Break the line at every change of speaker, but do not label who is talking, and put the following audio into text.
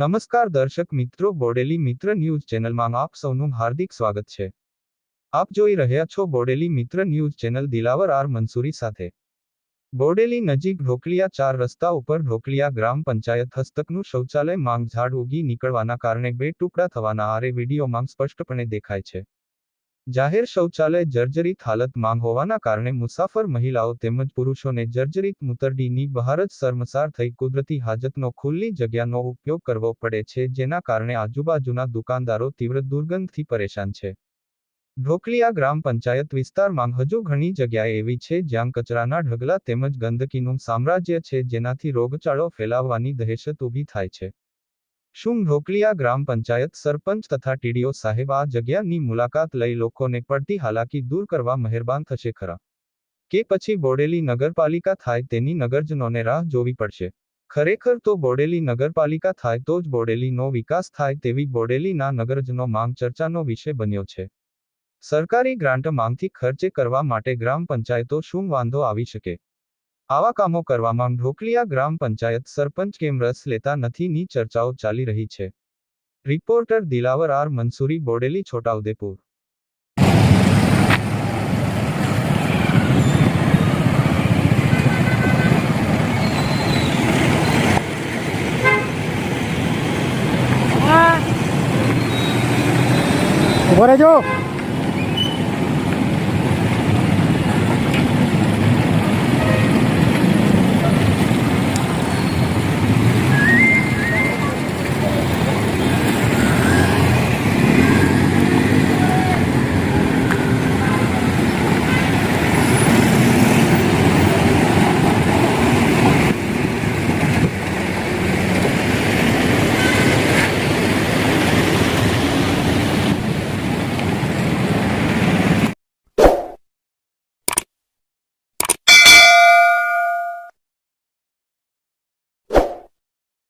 નમસ્કાર દર્શક મિત્રો, બોડેલી મિત્ર ન્યૂઝ ચેનલમાં આપ સૌનું હાર્દિક સ્વાગત છે. આપ જોઈ રહ્યા છો બોડેલી મિત્ર news channel Dilavar R Mansuri સાથે. બોડેલી નજીક ઢોકલિયા ચાર રસ્તા ઉપર ઢોકલિયા ગ્રામ પંચાયત હસ્તકનું શૌચાલય માંગ ઝાડ ઉગી નીકળવાના કારણે બે ટુકડા થવાના આરે વિડીયોમાં સ્પષ્ટપણે દેખાય છે. જાહેર શૌચાલય જર્જરિત હાલતમાં હોવાના કારણે મુસાફર મહિલાઓ તેમજ પુરુષોને જર્જરિત મૂતરડીની બહાર જ શર્મસાર થઈ કુદરતી હાજતનો ખુલ્લી જગ્યાનો ઉપયોગ કરવો પડે છે, જેના કારણે આજુબાજુના દુકાનદારો તીવ્ર દુર્ગંધથી પરેશાન છે. ઢોકલિયા ગ્રામ પંચાયત વિસ્તારમાં હજુ ઘણી જગ્યાએ એવી છે, જ્યાં કચરાના ઢગલા તેમજ ગંદકીનું સામ્રાજ્ય છે, જેનાથી રોગચાળો ફેલાવવાની દહેશત ઊભી થાય છે. શું ઢોકલિયા ગ્રામ પંચાયત સરપંચ તથા ટીડીઓ સાહેબ આ જગ્યાની મુલાકાત લઈ લોકોને પડતી હાલાકી દૂર કરવા મહેરબાન થશે ખરા? કે પછી બોડેલી નગરપાલિકા થાય તેની નગરજનોને રાહ જોવી પડશે? ખરેખર તો બોડેલી નગરપાલિકા થાય તો જ બોડેલીનો વિકાસ થાય તેવી બોડેલીના નગરજનો માંગ ચર્ચાનો વિષય બન્યો છે. સરકારી ગ્રાન્ટ માંગથી ખર્ચે કરવા માટે ગ્રામ પંચાયતો શું વાંધો આવી શકે? આવા કામો કરવામાં ઢોકલિયા ગ્રામ પંચાયત સરપંચ કેમ રસ લેતા નથી ની ચર્ચાઓ ચાલી રહી છે. Reporter Dilavar R Mansuri, Bodeli, Chhotaudepur.
ઊભો રહેજો.